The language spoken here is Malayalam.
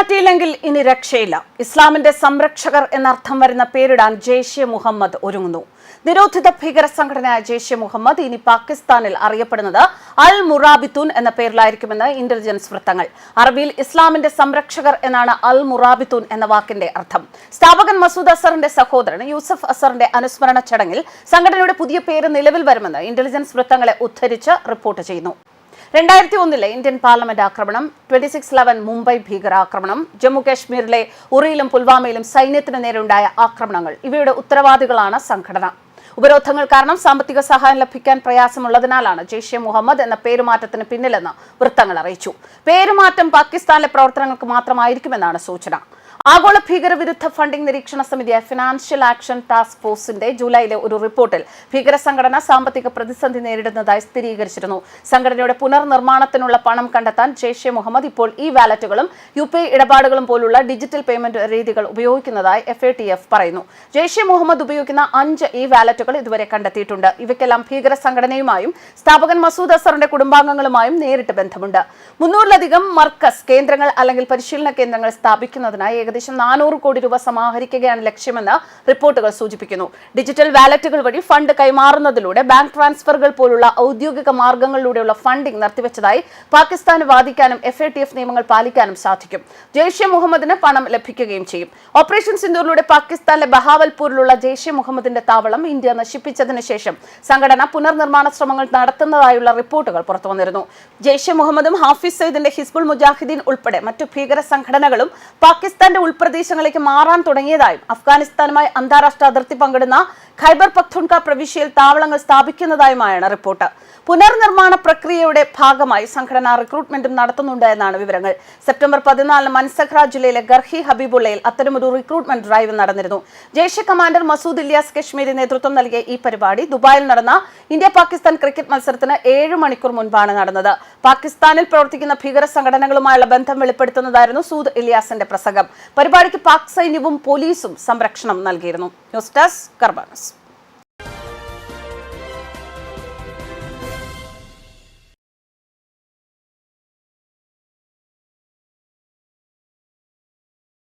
പേരുമാറ്റിയില്ലെങ്കിൽ ഇനി രക്ഷയില്ല. ഇസ്ലാമിന്റെ സംരക്ഷകർ എന്നർത്ഥം വരുന്ന പേരിടാൻ ജെയ്ഷെ മുഹമ്മദ് ഒരുങ്ങുന്നു. നിരോധിത ഭീകര സംഘടനയായ ജെയ്ഷെ മുഹമ്മദ് ഇനി പാകിസ്ഥാനിൽ അറിയപ്പെടുന്നത് അൽ മുറാബിത്തൂൻ എന്ന പേരിലായിരിക്കുമെന്ന് ഇന്റലിജൻസ് വൃത്തങ്ങൾ. അറബിയിൽ ഇസ്ലാമിന്റെ സംരക്ഷകർ എന്നാണ് അൽ മുറാബിത്തൂൻ എന്ന വാക്കിന്റെ അർത്ഥം. സ്ഥാപകൻ മസൂദ് അസറിന്റെ സഹോദരൻ യൂസഫ് അസറിന്റെ അനുസ്മരണ ചടങ്ങിൽ സംഘടനയുടെ പുതിയ പേര് നിലവിൽ വരുമെന്ന് ഇന്റലിജൻസ് വൃത്തങ്ങളെ ഉദ്ധരിച്ച് റിപ്പോർട്ട് ചെയ്യുന്നു. രണ്ടായിരത്തി ഒന്നിലെ ഇന്ത്യൻ പാർലമെന്റ് ആക്രമണം ട്വന്റി സിക്സ് ലെവൻ മുംബൈ ഭീകരാക്രമണം ജമ്മു കാശ്മീരിലെ ഉറിയിലും പുൽവാമയിലും സൈന്യത്തിന് നേരെയുണ്ടായ ആക്രമണങ്ങൾ ഇവയുടെ ഉത്തരവാദികളാണ് സംഘടന. ഉപരോധങ്ങൾ കാരണം സാമ്പത്തിക സഹായം ലഭിക്കാൻ പ്രയാസമുള്ളതിനാലാണ് ജെയ്ഷെ മുഹമ്മദ് എന്ന പേരുമാറ്റത്തിന് പിന്നിലെന്ന് വൃത്തങ്ങൾ അറിയിച്ചു. പേരുമാറ്റം പാകിസ്ഥാനിലെ പ്രവർത്തനങ്ങൾക്ക് മാത്രമായിരിക്കുമെന്നാണ് സൂചന. ആഗോള ഭീകരവിരുദ്ധ ഫണ്ടിംഗ് നിരീക്ഷണ സമിതി ഫിനാൻഷ്യൽ ആക്ഷൻ ടാസ്ക് ഫോഴ്സിന്റെ ജൂലൈയിലെ ഒരു റിപ്പോർട്ടിൽ ഭീകര സംഘടന സാമ്പത്തിക പ്രതിസന്ധി നേരിടുന്നതായി സ്ഥിരീകരിച്ചിരുന്നു. സംഘടനയുടെ പുനർനിർമ്മാണത്തിനുള്ള പണം കണ്ടെത്താൻ ജെയ്ഷെ മുഹമ്മദ് ഇപ്പോൾ ഇ വാലറ്റുകളും യു പി ഇടപാടുകളും പോലുള്ള ഡിജിറ്റൽ പേയ്മെന്റ് രീതികൾ ഉപയോഗിക്കുന്നതായി എഫ് എ ടി എഫ് പറയുന്നു. ജെയ്ഷെ മുഹമ്മദ് ഉപയോഗിക്കുന്ന അഞ്ച് ഇ വാലറ്റുകൾ ഇതുവരെ കണ്ടെത്തിയിട്ടുണ്ട്. ഇവയ്ക്കെല്ലാം ഭീകര സംഘടനയുമായും സ്ഥാപകൻ മസൂദ് അസറിന്റെ കുടുംബാംഗങ്ങളുമായും നേരിട്ട് ബന്ധമുണ്ട്. മുന്നൂറിലധികം മർക്കസ് കേന്ദ്രങ്ങൾ അല്ലെങ്കിൽ പരിശീലന കേന്ദ്രങ്ങൾ സ്ഥാപിക്കുന്നതിനായി ഏകദേശം നാനൂറ് കോടി രൂപ സമാഹരിക്കുകയാണ് ലക്ഷ്യമെന്ന് റിപ്പോർട്ടുകൾ സൂചിപ്പിക്കുന്നു. ഡിജിറ്റൽ വാലറ്റുകൾ വഴി ഫണ്ട് കൈമാറുന്നതിലൂടെ ബാങ്ക് ട്രാൻസ്ഫറുകൾ പോലുള്ള ഔദ്യോഗിക മാർഗങ്ങളിലൂടെയുള്ള ഫണ്ടിംഗ് നിർത്തിവെച്ചതായി പാകിസ്ഥാന് വാദിക്കാനും എഫ് നിയമങ്ങൾ പാലിക്കാനും സാധിക്കും. ജെയ്ഷെ മുഹമ്മദിന് പണം ലഭിക്കുകയും ചെയ്യും. ഓപ്പറേഷൻ സിന്ദൂറിലൂടെ പാകിസ്ഥാനിലെ ബഹാവൽപൂരിലുള്ള ജെയ്ഷെ മുഹമ്മദിന്റെ താവളം ഇന്ത്യ നശിപ്പിച്ചതിന് ശേഷം സംഘടന പുനർനിർമ്മാണ ശ്രമങ്ങൾ നടത്തുന്നതായുള്ള റിപ്പോർട്ടുകൾ പുറത്തുവന്നിരുന്നു. ജെയ്ഷെ മുഹമ്മദും ഹാഫിസ് സയ്യിദിന്റെ ഹിസ്ബുൾ മുജാഹിദ്ദീൻ ഉൾപ്പെടെ മറ്റു ഭീകര സംഘടനകളും പാകിസ്ഥാന്റെ ഉൾപ്രദേശങ്ങളിലേക്ക് മാറാൻ തുടങ്ങിയതായും അഫ്ഗാനിസ്ഥാനുമായി അന്താരാഷ്ട്ര അതിർത്തി പങ്കിടുന്ന ഖൈബർ പഖ്തുൺക പ്രവിശ്യയിൽ താവളങ്ങൾ സ്ഥാപിക്കുന്നതായുമായാണ് റിപ്പോർട്ട്. പുനർനിർമ്മാണ പ്രക്രിയയുടെ ഭാഗമായി സംഘടന റിക്രൂട്ട്മെന്റും നടത്തുന്നുണ്ട് എന്നാണ് വിവരങ്ങൾ. സെപ്റ്റംബർ പതിനാലിന് മൻസഖ്ര ജില്ലയിലെ ഗർഹി ഹബീബുള്ളയിൽ അത്തരമൊരു റിക്രൂട്ട്മെന്റ് ഡ്രൈവ് നടന്നിരുന്നു. ജെയ്ഷെ കമാൻഡർ മസൂദ് ഇല്യാസ് കശ്മീരി നേതൃത്വം നൽകിയ ഈ പരിപാടി ദുബായിൽ നടന്ന ഇന്ത്യ പാകിസ്ഥാൻ ക്രിക്കറ്റ് മത്സരത്തിന് ഏഴ് മണിക്കൂർ മുൻപാണ് നടന്നത്. പാകിസ്ഥാനിൽ പ്രവർത്തിക്കുന്ന ഭീകര സംഘടനകളുമായുള്ള ബന്ധം വെളിപ്പെടുത്തുന്നതായിരുന്നു സൂദ് ഇലിയാസിന്റെ പ്രസംഗം. പരിപാടിക്ക് പാക് സൈന്യവും പോലീസും സംരക്ഷണം നൽകിയിരുന്നു. News desk കർബാനസ്.